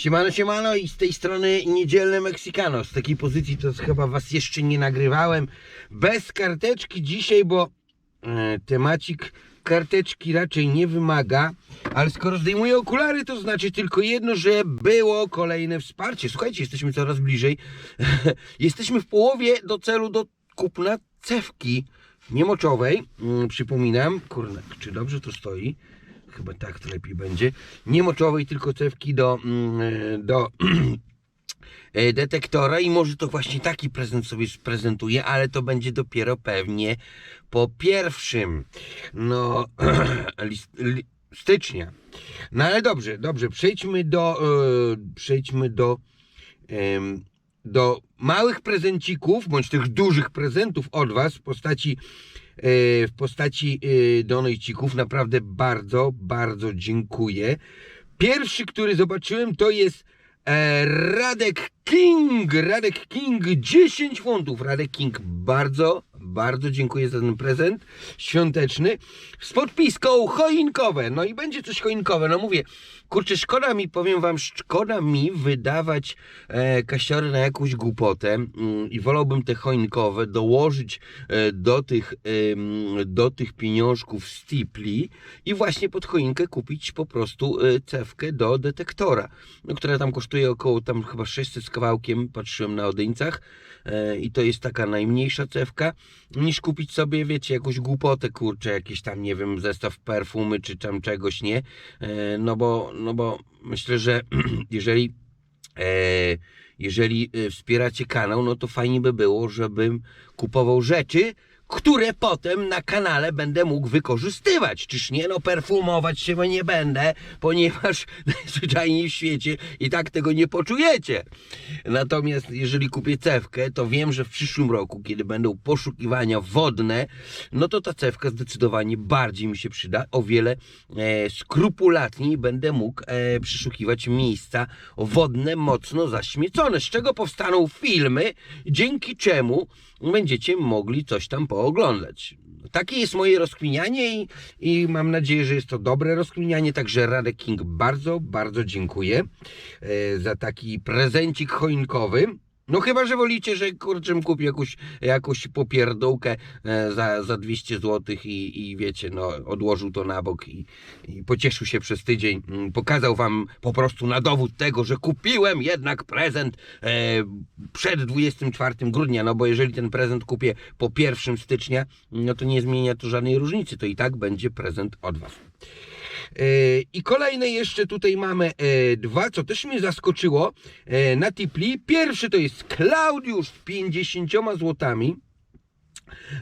Siemano, siemano i z tej strony niedzielne Mexicano. Z takiej pozycji to chyba was jeszcze nie nagrywałem. Bez karteczki dzisiaj, bo e, temacik karteczki raczej nie wymaga. Ale skoro zdejmuję okulary, to znaczy tylko jedno, że było kolejne wsparcie. Słuchajcie, jesteśmy coraz bliżej. jesteśmy w połowie do celu do kupna cewki niemoczowej. Mm, przypominam, kurna, czy dobrze to stoi? Chyba tak lepiej będzie. Nie moczowej, tylko cewki do, mm, do e, detektora i może to właśnie taki prezent sobie sprezentuję, ale to będzie dopiero pewnie po pierwszym, no, list, li, stycznia. No ale dobrze, dobrze, przejdźmy do, e, przejdźmy do, em, do małych prezencików, bądź tych dużych prezentów od Was w postaci e, w postaci e, donejcików. Naprawdę bardzo, bardzo dziękuję. Pierwszy, który zobaczyłem, to jest e, Radek King. Radek King 10 funtów. Radek King, bardzo, bardzo dziękuję za ten prezent świąteczny. Z podpiską choinkowe. No i będzie coś choinkowe. No mówię, kurczę, szkoda mi, powiem wam, szkoda mi wydawać e, kasiory na jakąś głupotę mm, i wolałbym te choinkowe dołożyć e, do tych, em, do tych pieniążków stipli i właśnie pod choinkę kupić po prostu e, cewkę do detektora, no, która tam kosztuje około tam chyba 600 z kawałkiem, patrzyłem na odyńcach e, i to jest taka najmniejsza cewka, niż kupić sobie, wiecie, jakąś głupotę, kurczę, jakiś tam, nie wiem, zestaw perfumy czy tam czegoś, nie? E, no bo, no bo myślę, że jeżeli e, jeżeli e, wspieracie kanał, no to fajnie by było, żebym kupował rzeczy, które potem na kanale będę mógł wykorzystywać. Czyż nie? No perfumować się nie będę, ponieważ najzwyczajniej w świecie i tak tego nie poczujecie. Natomiast jeżeli kupię cewkę, to wiem, że w przyszłym roku, kiedy będą poszukiwania wodne, no to ta cewka zdecydowanie bardziej mi się przyda. O wiele e, skrupulatniej będę mógł e, przeszukiwać miejsca wodne mocno zaśmiecone, z czego powstaną filmy, dzięki czemu będziecie mogli coś tam pooglądać. Takie jest moje rozkminianie i, i mam nadzieję, że jest to dobre rozkminianie. Także Radek King bardzo, bardzo dziękuję e, za taki prezencik choinkowy. No chyba, że wolicie, że kurczę kupię jakąś, jakąś popierdółkę e, za, za 200 zł i, i wiecie, no odłożył to na bok i, i pocieszył się przez tydzień. Mm, Pokazał wam po prostu na dowód tego, że kupiłem jednak prezent e, przed 24 grudnia, no bo jeżeli ten prezent kupię po 1 stycznia, no to nie zmienia to żadnej różnicy, to i tak będzie prezent od was. E, I kolejne jeszcze tutaj mamy e, dwa, co też mnie zaskoczyło e, na Tipli. Pierwszy to jest Klaudiusz z 50 złotami.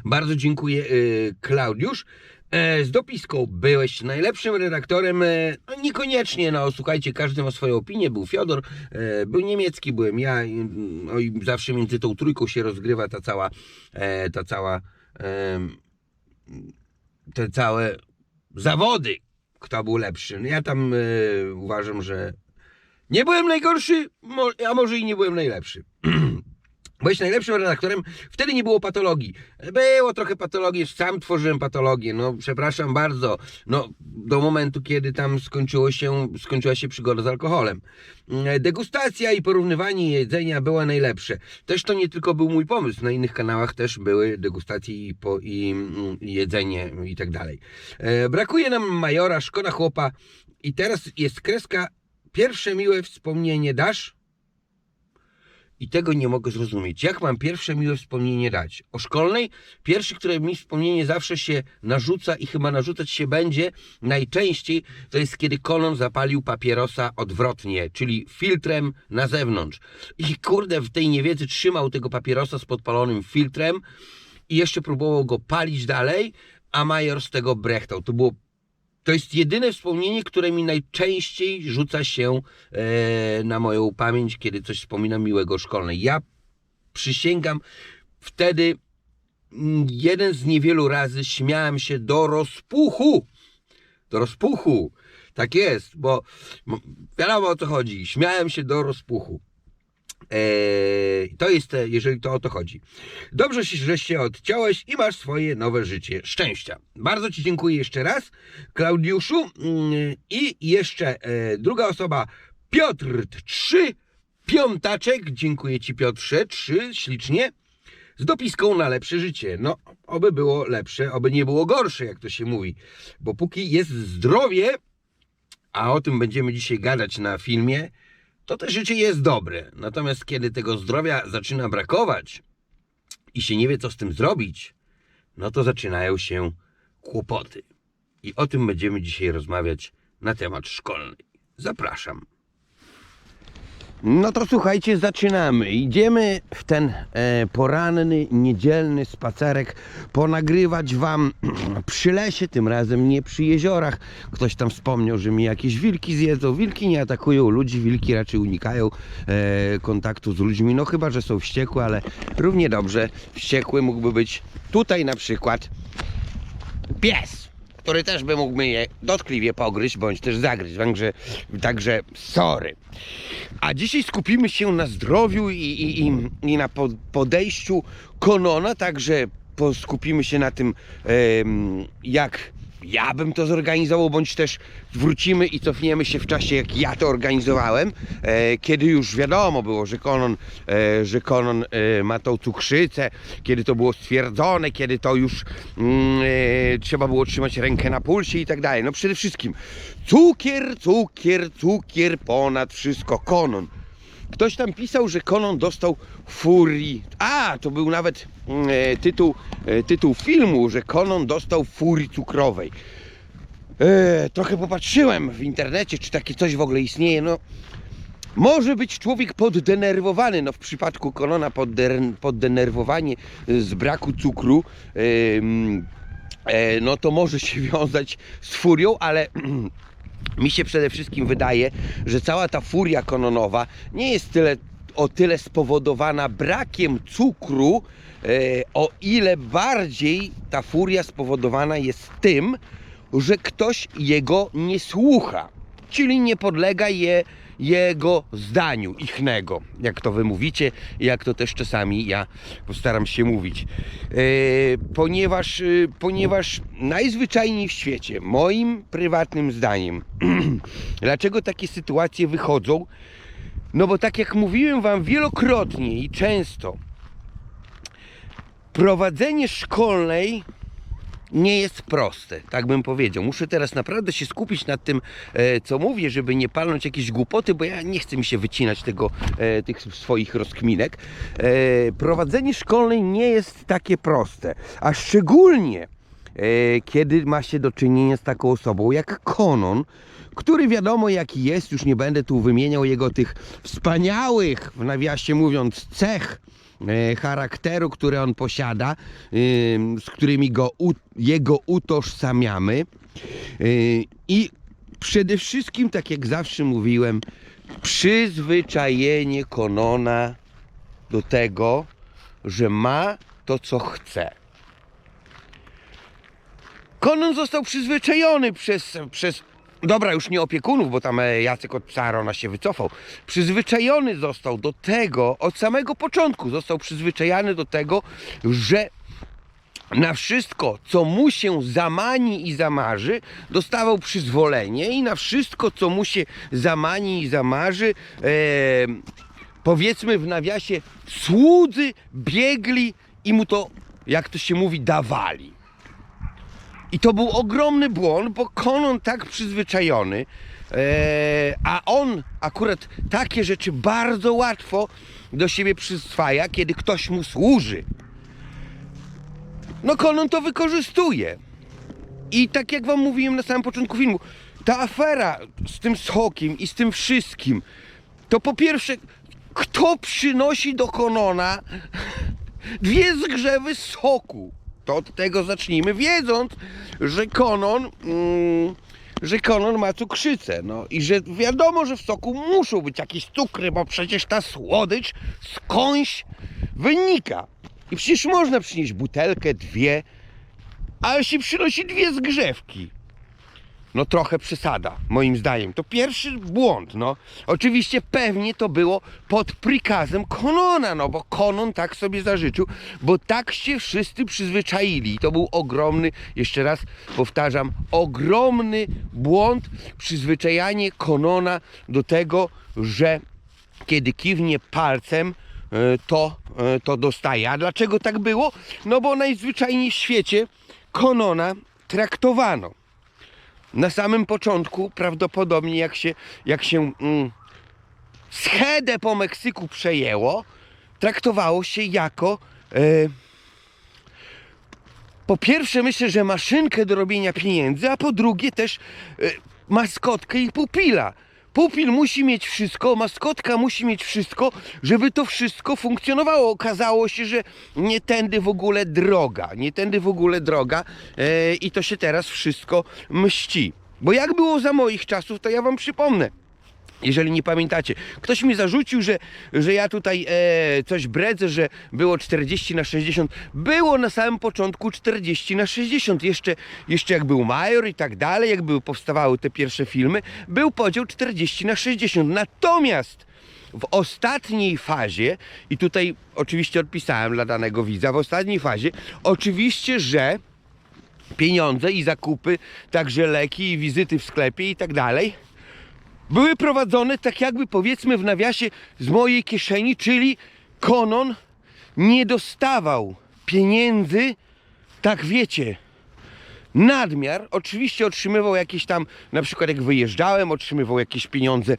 Bardzo dziękuję, Klaudiusz. Z dopiską byłeś najlepszym redaktorem. No niekoniecznie, no słuchajcie, każdy ma swoją opinię. Był Fiodor, był niemiecki, byłem ja. No i zawsze między tą trójką się rozgrywa ta cała, ta cała, te całe zawody, kto był lepszy. No Ja tam e, uważam, że nie byłem najgorszy, a może i nie byłem najlepszy. Byłeś najlepszym redaktorem, wtedy nie było patologii. Było trochę patologii, sam tworzyłem patologię, no przepraszam bardzo. No, do momentu, kiedy tam skończyło się, skończyła się przygoda z alkoholem. Mm, Degustacja i porównywanie jedzenia była najlepsze. Też to nie tylko był mój pomysł, na innych kanałach też były degustacje i, po, i, i jedzenie i tak dalej. E, Brakuje nam majora, szkoda chłopa i teraz jest kreska. Pierwsze miłe wspomnienie dasz? I tego nie mogę zrozumieć. Jak mam pierwsze miłe wspomnienie dać? O szkolnej? Pierwsze, które mi wspomnienie zawsze się narzuca i chyba narzucać się będzie najczęściej, to jest kiedy Konon zapalił papierosa odwrotnie, czyli filtrem na zewnątrz. I kurde, w tej niewiedzy trzymał tego papierosa z podpalonym filtrem i jeszcze próbował go palić dalej, a major z tego brechtał. To było to jest jedyne wspomnienie, które mi najczęściej rzuca się e, na moją pamięć, kiedy coś wspominam miłego szkolnej. Ja przysięgam, wtedy mm, jeden z niewielu razy śmiałem się do rozpuchu. Do rozpuchu. Tak jest, bo wiadomo o co chodzi. Śmiałem się do rozpuchu. Eee, to jest, e, jeżeli to o to chodzi. Dobrze, że się odciąłeś i masz swoje nowe życie. Szczęścia. Bardzo Ci dziękuję jeszcze raz, Klaudiuszu. Mm, I jeszcze e, druga osoba, Piotr, trzy piątaczek, dziękuję Ci Piotrze, trzy, ślicznie, z dopiską na lepsze życie. No, oby było lepsze, oby nie było gorsze, jak to się mówi, bo póki jest zdrowie, a o tym będziemy dzisiaj gadać na filmie, to te życie jest dobre. Natomiast kiedy tego zdrowia zaczyna brakować i się nie wie, co z tym zrobić, no to zaczynają się kłopoty. I o tym będziemy dzisiaj rozmawiać na temat szkolny. Zapraszam. No to słuchajcie, zaczynamy. Idziemy w ten e, poranny, niedzielny spacerek ponagrywać wam przy lesie, tym razem nie przy jeziorach. Ktoś tam wspomniał, że mi jakieś wilki zjedzą. Wilki nie atakują ludzi, wilki raczej unikają e, kontaktu z ludźmi. No chyba, że są wściekłe, ale równie dobrze wściekły mógłby być tutaj na przykład pies, który też by mógł mnie dotkliwie pogryźć, bądź też zagryźć. Także, także sorry. A dzisiaj skupimy się na zdrowiu i, i, i, i na po- podejściu Konona, także skupimy się na tym, jak ja bym to zorganizował, bądź też wrócimy i cofniemy się w czasie, jak ja to organizowałem, e, kiedy już wiadomo było, że Konon, e, że Konon e, ma tą cukrzycę, kiedy to było stwierdzone, kiedy to już mm, e, trzeba było trzymać rękę na pulsie i tak dalej. No przede wszystkim cukier, cukier, cukier ponad wszystko. Konon. Ktoś tam pisał, że Konon dostał furii. A, to był nawet mm, e, tytuł, e, tytuł filmu, że Konon dostał furii cukrowej. E, trochę popatrzyłem w internecie, czy takie coś w ogóle istnieje. No, może być człowiek poddenerwowany. No, w przypadku Konona poddenerwowanie z braku cukru. em, e, no to może się wiązać z furią, ale mi się przede wszystkim wydaje, że cała ta furia kononowa nie jest tyle o tyle spowodowana brakiem cukru, e, o ile bardziej ta furia spowodowana jest tym, że ktoś jego nie słucha, czyli nie podlega je, jego zdaniu, ichnego, jak to wy mówicie, jak to też czasami ja postaram się mówić. E, ponieważ, e, ponieważ najzwyczajniej w świecie, moim prywatnym zdaniem, dlaczego takie sytuacje wychodzą? No bo tak jak mówiłem wam wielokrotnie i często, prowadzenie szkolnej nie jest proste, tak bym powiedział. Muszę teraz naprawdę się skupić nad tym, e, co mówię, żeby nie palnąć jakieś głupoty, bo ja nie chcę mi się wycinać tego, e, tych swoich rozkminek. E, prowadzenie szkolnej nie jest takie proste, a szczególnie e, kiedy ma się do czynienia z taką osobą jak Konon, który wiadomo jaki jest, już nie będę tu wymieniał jego tych wspaniałych, w nawiasie mówiąc, cech e, charakteru, który on posiada, ym, z którymi go, jego utożsamiamy. Yy, I przede wszystkim, tak jak zawsze mówiłem, przyzwyczajenie Konona do tego, że ma to, co chce. Konon został przyzwyczajony przez, przez dobra, już nie opiekunów, bo tam e, Jacek od Carona się wycofał. Przyzwyczajony został do tego, od samego początku został przyzwyczajany do tego, że na wszystko, co mu się zamani i zamarzy, dostawał przyzwolenie i na wszystko, co mu się zamani i zamarzy, e, powiedzmy w nawiasie, słudzy biegli i mu to, jak to się mówi, dawali. I to był ogromny błąd, bo Konon tak przyzwyczajony, e, a on akurat takie rzeczy bardzo łatwo do siebie przyswaja, kiedy ktoś mu służy. No Konon to wykorzystuje. I tak jak wam mówiłem na samym początku filmu, ta afera z tym sokiem i z tym wszystkim, to po pierwsze, kto przynosi do Konona dwie zgrzewy soku? To od tego zacznijmy, wiedząc, że Konon, mm, że Konon ma cukrzycę. No i że wiadomo, że w soku muszą być jakieś cukry, bo przecież ta słodycz skądś wynika. I przecież można przynieść butelkę, dwie, ale się przynosi dwie zgrzewki. No trochę przesada, moim zdaniem. To pierwszy błąd, no. Oczywiście pewnie to było pod prikazem Konona, no bo Konon tak sobie zażyczył, bo tak się wszyscy przyzwyczaili. I to był ogromny, jeszcze raz powtarzam, ogromny błąd, przyzwyczajanie Konona do tego, że kiedy kiwnie palcem, e, to, e, to dostaje. A dlaczego tak było? No bo najzwyczajniej w świecie Konona traktowano. Na samym początku, prawdopodobnie jak się, jak się mm, schedę po Meksyku przejęło, traktowało się jako e, po pierwsze myślę, że maszynkę do robienia pieniędzy, a po drugie też e, maskotkę i pupila. Pupil musi mieć wszystko, maskotka musi mieć wszystko, żeby to wszystko funkcjonowało. Okazało się, że nie tędy w ogóle droga, nie tędy w ogóle droga e, i to się teraz wszystko mści. Bo jak było za moich czasów, to ja wam przypomnę. Jeżeli nie pamiętacie, ktoś mi zarzucił, że, że ja tutaj e, coś bredzę, że było 40 na 60. Było na samym początku 40 na 60. Jeszcze, jeszcze jak był Major i tak dalej, jak były powstawały te pierwsze filmy, był podział 40 na 60. Natomiast w ostatniej fazie, i tutaj oczywiście odpisałem dla danego widza, w ostatniej fazie, oczywiście, że pieniądze i zakupy, także leki i wizyty w sklepie i tak dalej, były prowadzone tak jakby powiedzmy w nawiasie z mojej kieszeni, czyli Konon nie dostawał pieniędzy, tak wiecie, nadmiar. Oczywiście otrzymywał jakieś tam, na przykład jak wyjeżdżałem, otrzymywał jakieś pieniądze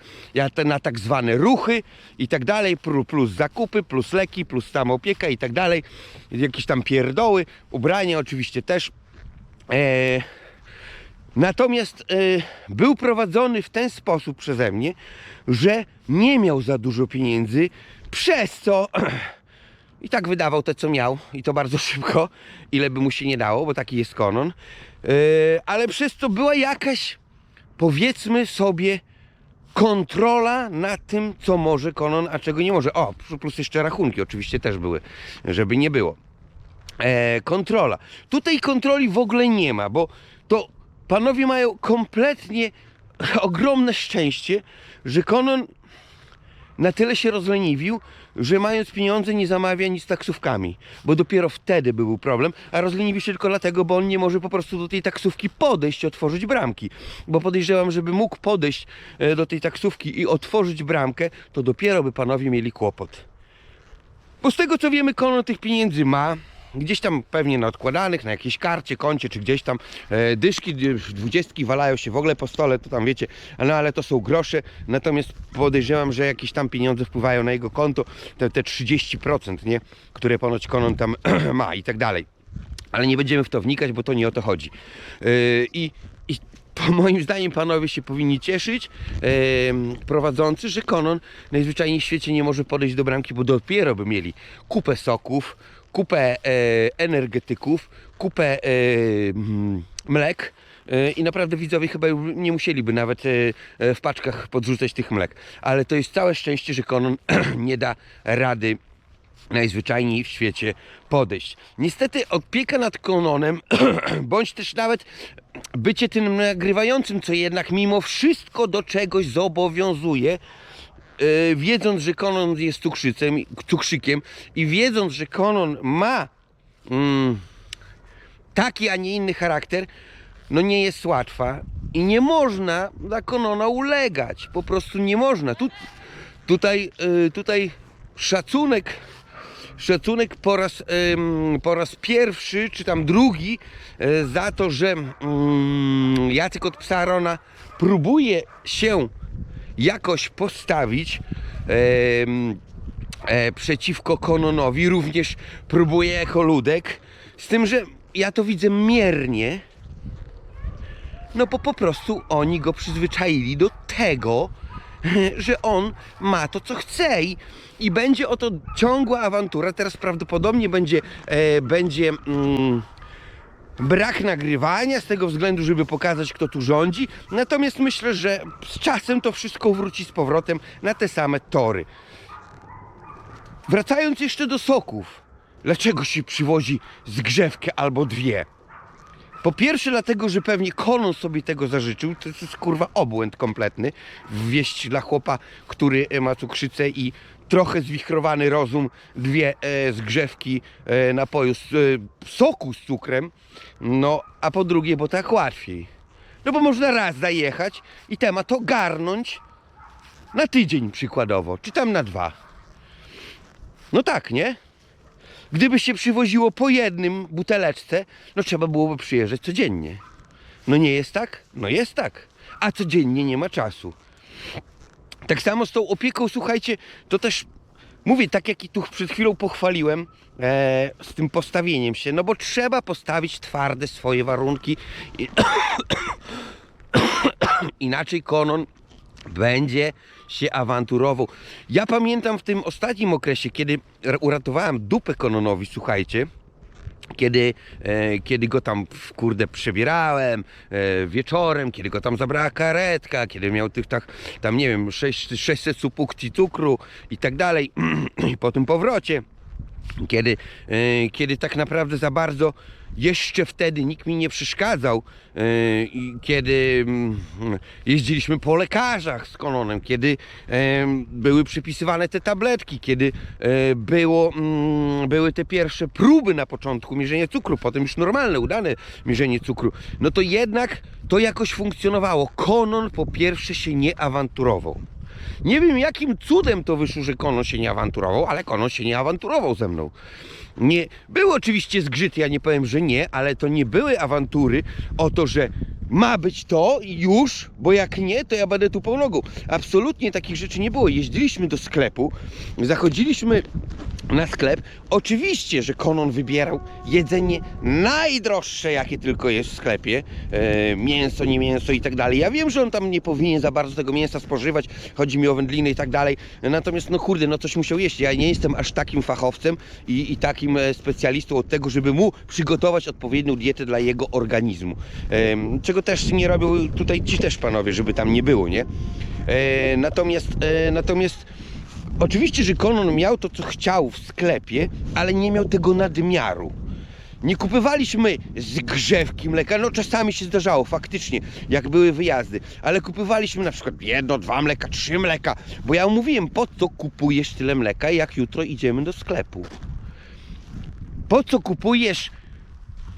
na tak zwane ruchy i tak dalej, plus zakupy, plus leki, plus tam opieka i tak dalej, jakieś tam pierdoły, ubrania oczywiście też. Eee, Natomiast e, był prowadzony w ten sposób przeze mnie, że nie miał za dużo pieniędzy, przez co i tak wydawał te, co miał, i to bardzo szybko, ile by mu się nie dało, bo taki jest konon, e, ale przez co była jakaś, powiedzmy sobie, kontrola nad tym, co może konon, a czego nie może. O, plus jeszcze rachunki oczywiście też były, żeby nie było e, kontrola. Tutaj kontroli w ogóle nie ma, bo to panowie mają kompletnie ogromne szczęście, że Konon na tyle się rozleniwił, że mając pieniądze nie zamawia nic z taksówkami, bo dopiero wtedy by był problem, a rozleniwił się tylko dlatego, bo on nie może po prostu do tej taksówki podejść, otworzyć bramki, bo podejrzewam, żeby mógł podejść e, do tej taksówki i otworzyć bramkę, to dopiero by panowie mieli kłopot. Bo z tego co wiemy, Konon tych pieniędzy ma. Gdzieś tam pewnie na odkładanych, na jakiejś karcie, koncie, czy gdzieś tam e, dyszki, dy- dwudziestki walają się w ogóle po stole, to tam wiecie, no ale to są grosze, natomiast podejrzewam, że jakieś tam pieniądze wpływają na jego konto, te, te 30%, nie, które ponoć Konon tam ma i tak dalej. Ale nie będziemy w to wnikać, bo to nie o to chodzi. Yy, I, i po moim zdaniem panowie się powinni cieszyć, em, prowadzący, że Konon najzwyczajniej w świecie nie może podejść do bramki, bo dopiero by mieli kupę soków, kupę e, energetyków, kupę e, mm, mlek. e, I naprawdę widzowie chyba nie musieliby nawet w paczkach podrzucać tych mlek. Ale to jest całe szczęście, że Konon nie da rady najzwyczajniej w świecie podejść. Niestety opieka nad Kononem, bądź też nawet bycie tym nagrywającym, co jednak mimo wszystko do czegoś zobowiązuje, wiedząc, że Konon jest cukrzycem, cukrzykiem i wiedząc, że Konon ma mm, taki, a nie inny charakter, no nie jest łatwa i nie można dla Konona ulegać. Po prostu nie można. Tu, tutaj, yy, tutaj szacunek szacunek po raz, em, po raz pierwszy, czy tam drugi, e, za to, że mm, Jacek od Psarona próbuje się jakoś postawić em, e, przeciwko Kononowi, również próbuje jako ludek, z tym, że ja to widzę miernie, no bo po prostu oni go przyzwyczaili do tego, że on ma to, co chce. I, i będzie oto ciągła awantura. Teraz prawdopodobnie będzie, e, będzie mm, brak nagrywania z tego względu, żeby pokazać, kto tu rządzi. Natomiast myślę, że z czasem to wszystko wróci z powrotem na te same tory. Wracając jeszcze do soków. Dlaczego się przywozi zgrzewkę albo dwie? Po pierwsze dlatego, że pewnie Konon sobie tego zażyczył, to jest kurwa obłęd kompletny. Wieść dla chłopa, który e, ma cukrzycę i trochę zwichrowany rozum, dwie e, zgrzewki e, napoju z e, soku z cukrem, no a po drugie, bo tak łatwiej. No bo można raz zajechać i temat ogarnąć na tydzień przykładowo, czy tam na dwa. No tak, nie? Gdyby się przywoziło po jednym buteleczce, no trzeba byłoby przyjeżdżać codziennie. No nie jest tak? No jest tak. A codziennie nie ma czasu. Tak samo z tą opieką, słuchajcie, to też mówię, tak jak i tu przed chwilą pochwaliłem, e, z tym postawieniem się, no bo trzeba postawić twarde swoje warunki. I, inaczej konon będzie się awanturował. Ja pamiętam w tym ostatnim okresie, kiedy uratowałem dupę kononowi, słuchajcie, kiedy, e, kiedy go tam kurde przebierałem e, wieczorem, kiedy go tam zabrała karetka, kiedy miał tych tak, tam nie wiem, 6, 600 supukci cukru i tak dalej, i po tym powrocie, kiedy, e, kiedy tak naprawdę za bardzo jeszcze wtedy nikt mi nie przeszkadzał, e, kiedy mm, jeździliśmy po lekarzach z Kononem, kiedy e, były przypisywane te tabletki, kiedy e, było, mm, były te pierwsze próby na początku mierzenia cukru, potem już normalne, udane mierzenie cukru, no to jednak to jakoś funkcjonowało. Konon po pierwsze się nie awanturował. Nie wiem jakim cudem to wyszło, że Konon się nie awanturował, ale Konon się nie awanturował ze mną. Nie, były oczywiście zgrzyty, ja nie powiem, że nie, ale to nie były awantury o to, że ma być to już, bo jak nie, to ja będę tu nogą. Absolutnie takich rzeczy nie było. Jeździliśmy do sklepu, zachodziliśmy na sklep. Oczywiście, że Konon wybierał jedzenie najdroższe, jakie tylko jest w sklepie. E, mięso, nie mięso i tak dalej. Ja wiem, że on tam nie powinien za bardzo tego mięsa spożywać. Chodzi mi o wędliny i tak dalej. Natomiast, no kurde, no coś musiał jeść. Ja nie jestem aż takim fachowcem i, i takim e, specjalistą od tego, żeby mu przygotować odpowiednią dietę dla jego organizmu. Czego też nie robią tutaj ci też panowie, żeby tam nie było, nie? E, natomiast, e, natomiast Oczywiście, że Konon miał to, co chciał w sklepie, ale nie miał tego nadmiaru. Nie kupywaliśmy zgrzewki mleka, no czasami się zdarzało, faktycznie, jak były wyjazdy, ale kupywaliśmy na przykład jedno, dwa mleka, trzy mleka, bo ja mówiłem, po co kupujesz tyle mleka, jak jutro idziemy do sklepu? Po co kupujesz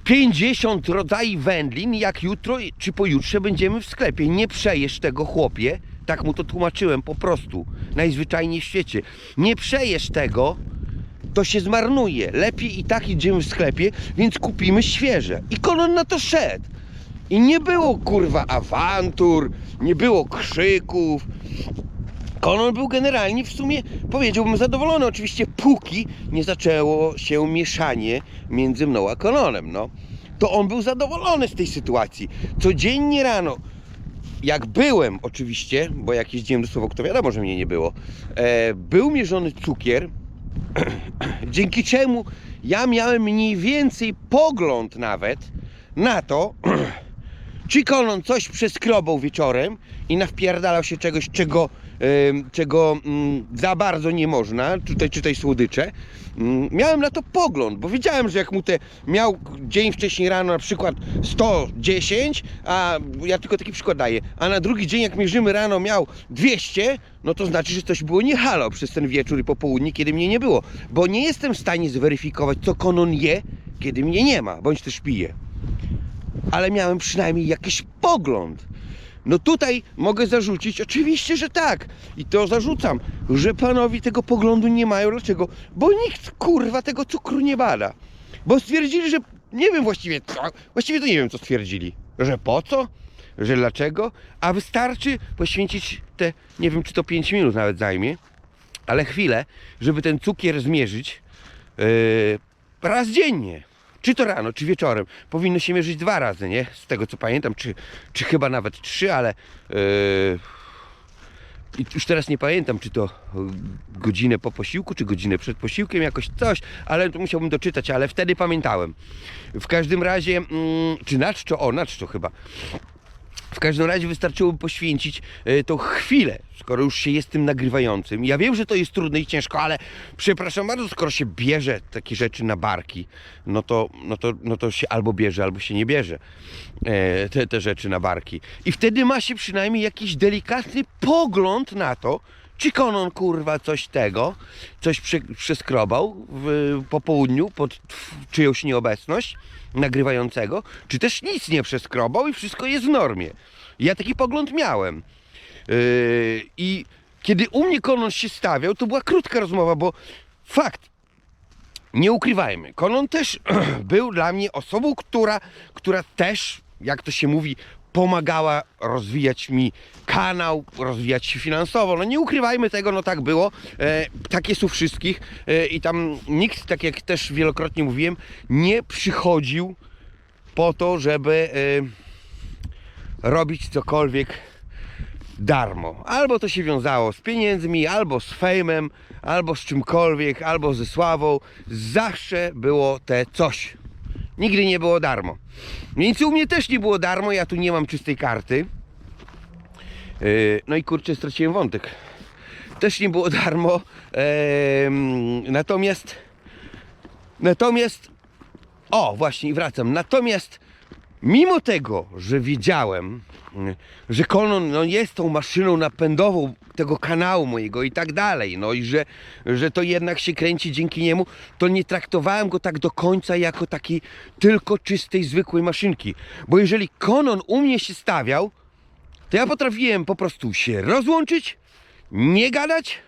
50 rodzajów wędlin, jak jutro czy pojutrze będziemy w sklepie? Nie przejesz tego, chłopie. Tak mu to tłumaczyłem po prostu, najzwyczajniej w świecie. Nie przejesz tego, to się zmarnuje. Lepiej i tak idziemy w sklepie, więc kupimy świeże. I kolon na to szedł. I nie było kurwa awantur, nie było krzyków. Konon był generalnie w sumie, powiedziałbym, zadowolony. Oczywiście póki nie zaczęło się mieszanie między mną a Kononem, no. To on był zadowolony z tej sytuacji. Codziennie rano, jak byłem oczywiście, bo jak jeździłem do Słowok, wiadomo, że mnie nie było, e, był mierzony cukier, dzięki czemu ja miałem mniej więcej pogląd nawet na to, czy Konon coś przeskrobał wieczorem i nawpierdalał się czegoś, czego, czego mm, za bardzo nie można, tutaj czytaj słodycze. Mm, miałem na to pogląd, bo wiedziałem, że jak mu te miał dzień wcześniej rano na przykład 110, a ja tylko taki przykład daję, a na drugi dzień jak mierzymy rano miał 200, no to znaczy, że coś było nie halo przez ten wieczór i popołudnie, kiedy mnie nie było. Bo nie jestem w stanie zweryfikować, co Konon je, kiedy mnie nie ma, bądź też pije ale miałem przynajmniej jakiś pogląd. No tutaj mogę zarzucić, oczywiście, że tak. I to zarzucam, że panowie tego poglądu nie mają. Dlaczego? Bo nikt kurwa tego cukru nie bada. Bo stwierdzili, że nie wiem właściwie co. Właściwie to nie wiem co stwierdzili. Że po co? Że dlaczego? A wystarczy poświęcić te, nie wiem czy to 5 minut nawet zajmie, ale chwilę, żeby ten cukier zmierzyć yy, raz dziennie. Czy to rano, czy wieczorem. Powinno się mierzyć dwa razy, nie? Z tego co pamiętam, czy, czy chyba nawet trzy, ale yy, już teraz nie pamiętam, czy to yy, godzinę po posiłku, czy godzinę przed posiłkiem, jakoś coś, ale to musiałbym doczytać, ale wtedy pamiętałem. W każdym razie, mm, czy na? O, na czczo chyba. W każdym razie wystarczyłoby poświęcić e, tą chwilę, skoro już się jest tym nagrywającym. Ja wiem, że to jest trudne i ciężko, ale przepraszam bardzo, skoro się bierze takie rzeczy na barki, no to, no to, no to się albo bierze, albo się nie bierze e, te, te rzeczy na barki. I wtedy ma się przynajmniej jakiś delikatny pogląd na to, czy Konon kurwa coś tego, coś prze, przeskrobał w, po południu pod czyjąś nieobecność nagrywającego, czy też nic nie przeskrobał i wszystko jest w normie. Ja taki pogląd miałem. Yy, I kiedy u mnie Konon się stawiał, to była krótka rozmowa, bo fakt, nie ukrywajmy, Konon też był dla mnie osobą, która, która też, jak to się mówi, pomagała rozwijać mi kanał, rozwijać się finansowo. No nie ukrywajmy tego, no tak było. E, tak jest u wszystkich e, i tam nikt, tak jak też wielokrotnie mówiłem, nie przychodził po to, żeby e, robić cokolwiek darmo. Albo to się wiązało z pieniędzmi, albo z fejmem, albo z czymkolwiek, albo ze sławą. Zawsze było te coś. Nigdy nie było darmo. Więc u mnie też nie było darmo, ja tu nie mam czystej karty. Yy, No i kurczę, straciłem wątek. Też nie było darmo. Natomiast. Natomiast. O, właśnie, wracam. Natomiast mimo tego, że wiedziałem, że Konon no, jest tą maszyną napędową tego kanału mojego i tak dalej, no i że, że to jednak się kręci dzięki niemu, to nie traktowałem go tak do końca jako takiej tylko czystej, zwykłej maszynki. Bo jeżeli Konon u mnie się stawiał, to ja potrafiłem po prostu się rozłączyć, nie gadać,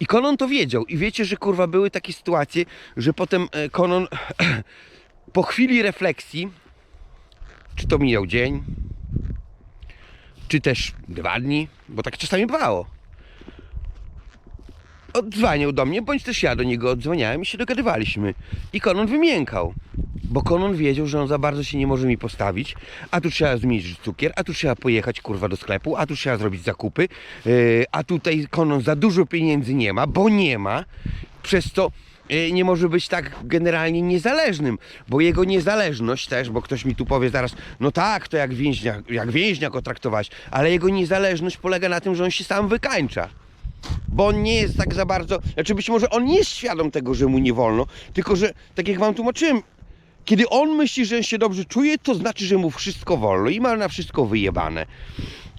i Konon to wiedział. I wiecie, że kurwa były takie sytuacje, że potem e, Konon po chwili refleksji, czy to mijał dzień, czy też dwa dni, bo tak czasami bywało. Odzwaniał do mnie, bądź też ja do niego odzwaniałem i się dogadywaliśmy. I Konon wymiękał. Bo Konon wiedział, że on za bardzo się nie może mi postawić, a tu trzeba zmierzyć cukier, a tu trzeba pojechać kurwa do sklepu, a tu trzeba zrobić zakupy, yy, a tutaj Konon za dużo pieniędzy nie ma, bo nie ma, przez co nie może być tak generalnie niezależnym, bo jego niezależność też, bo ktoś mi tu powie zaraz, no tak, to jak więźniak, jak więźnia go traktować, ale jego niezależność polega na tym, że on się sam wykańcza bo on nie jest tak za bardzo, znaczy być może on jest świadom tego, że mu nie wolno, tylko że, tak jak wam tłumaczyłem, kiedy on myśli, że się dobrze czuje, to znaczy, że mu wszystko wolno i ma na wszystko wyjebane.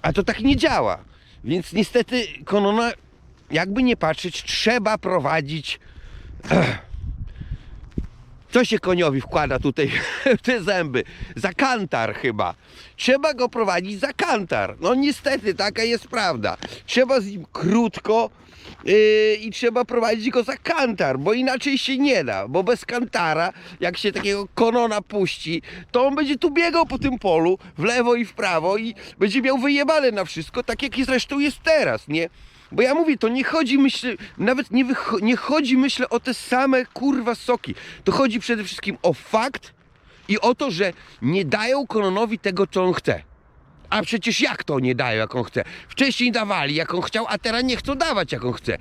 A to tak nie działa. Więc niestety Konona, jakby nie patrzeć, trzeba prowadzić co się koniowi wkłada tutaj w te zęby? Za kantar chyba. Trzeba go prowadzić za kantar. No niestety, taka jest prawda. Trzeba z nim krótko yy, i trzeba prowadzić go za kantar, bo inaczej się nie da. Bo bez kantara, jak się takiego konona puści, to on będzie tu biegał po tym polu w lewo i w prawo i będzie miał wyjebane na wszystko, tak jak zresztą jest teraz, nie? Bo ja mówię, to nie chodzi, myślę, nawet nie, nie chodzi, myślę, o te same kurwa soki. To chodzi przede wszystkim o fakt i o to, że nie dają Kononowi tego, co on chce. A przecież jak to nie dają, jak on chce? Wcześniej dawali, jak on chciał, a teraz nie chcą dawać, jak on chce.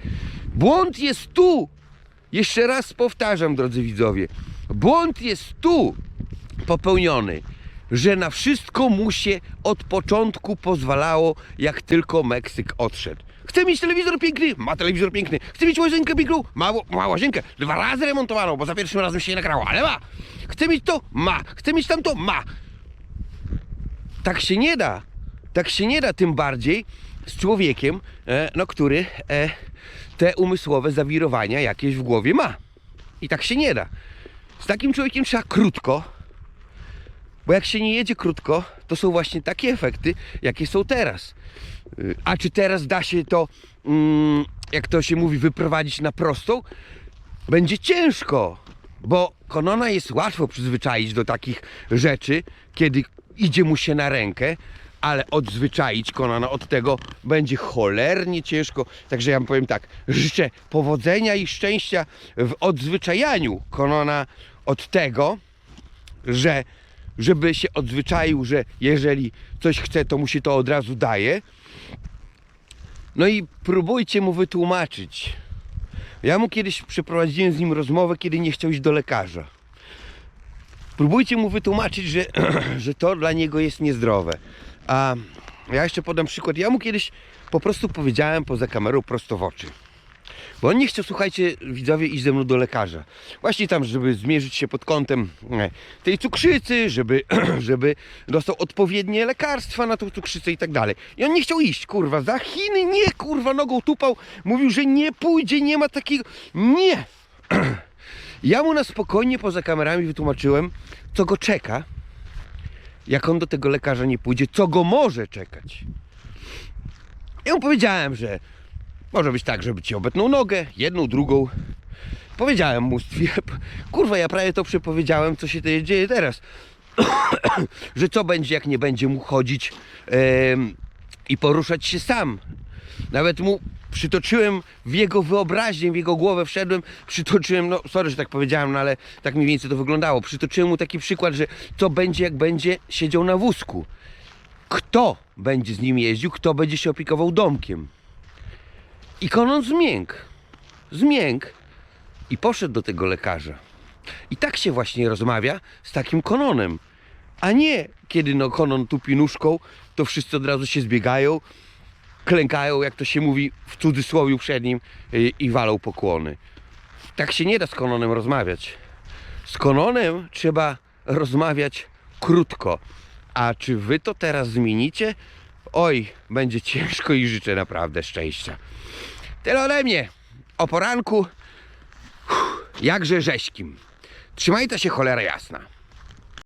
Błąd jest tu. Jeszcze raz powtarzam, drodzy widzowie. Błąd jest tu popełniony, że na wszystko mu się od początku pozwalało, jak tylko Meksyk odszedł. Chce mieć telewizor piękny? Ma telewizor piękny. Chce mieć łazienkę piękną? Ma, ma łazienkę. Dwa razy remontowaną, bo za pierwszym razem się nie nagrało, ale ma. Chce mieć to? Ma. Chce mieć tamto? Ma. Tak się nie da. Tak się nie da, tym bardziej z człowiekiem, e, no, który e, te umysłowe zawirowania jakieś w głowie ma. I tak się nie da. Z takim człowiekiem trzeba krótko, bo jak się nie jedzie krótko, to są właśnie takie efekty, jakie są teraz. Y, A czy teraz da się to, mm, jak to się mówi, wyprowadzić na prostą? Będzie ciężko, bo Konona jest łatwo przyzwyczaić do takich rzeczy, kiedy idzie mu się na rękę, ale odzwyczaić Konona od tego będzie cholernie ciężko. Także ja powiem tak, życzę powodzenia i szczęścia w odzwyczajaniu Konona od tego, że żeby się odzwyczaił, że jeżeli coś chce, to mu się to od razu daje. No i próbujcie mu wytłumaczyć. Ja mu kiedyś przeprowadziłem z nim rozmowę, kiedy nie chciał iść do lekarza. Próbujcie mu wytłumaczyć, że, że to dla niego jest niezdrowe. A ja jeszcze podam przykład. Ja mu kiedyś po prostu powiedziałem poza kamerą prosto w oczy. Bo on nie chciał, słuchajcie, widzowie, iść ze mną do lekarza. Właśnie tam, żeby zmierzyć się pod kątem e, tej cukrzycy, żeby, żeby dostał odpowiednie lekarstwa na tą cukrzycę i tak dalej. I on nie chciał iść, kurwa, za Chiny, nie, kurwa, nogą tupał. Mówił, że nie pójdzie, nie ma takiego... Nie! Ja mu na spokojnie poza kamerami wytłumaczyłem, co go czeka, jak on do tego lekarza nie pójdzie, co go może czekać. Ja mu powiedziałem, że może być tak, żeby ci obetnął nogę, jedną, drugą. Powiedziałem mu, kurwa, ja prawie to przepowiedziałem, co się dzieje teraz. że co będzie, jak nie będzie mu chodzić em, i poruszać się sam. Nawet mu przytoczyłem w jego wyobraźnię, w jego głowę wszedłem, przytoczyłem, no sorry, że tak powiedziałem, no ale tak mniej więcej to wyglądało. Przytoczyłem mu taki przykład, że co będzie, jak będzie siedział na wózku. Kto będzie z nim jeździł, kto będzie się opiekował domkiem. I konon zmiękł. Zmiękł i poszedł do tego lekarza. I tak się właśnie rozmawia z takim kononem. A nie kiedy no konon tupi nóżką, to wszyscy od razu się zbiegają, klękają, jak to się mówi w cudzysłowie przed nim i, i walą pokłony. Tak się nie da z kononem rozmawiać. Z kononem trzeba rozmawiać krótko. A czy wy to teraz zmienicie? Oj, będzie ciężko i życzę naprawdę szczęścia. Tyle ode mnie. O poranku, uff, jakże rzeźkim. Trzymajcie się cholera jasna.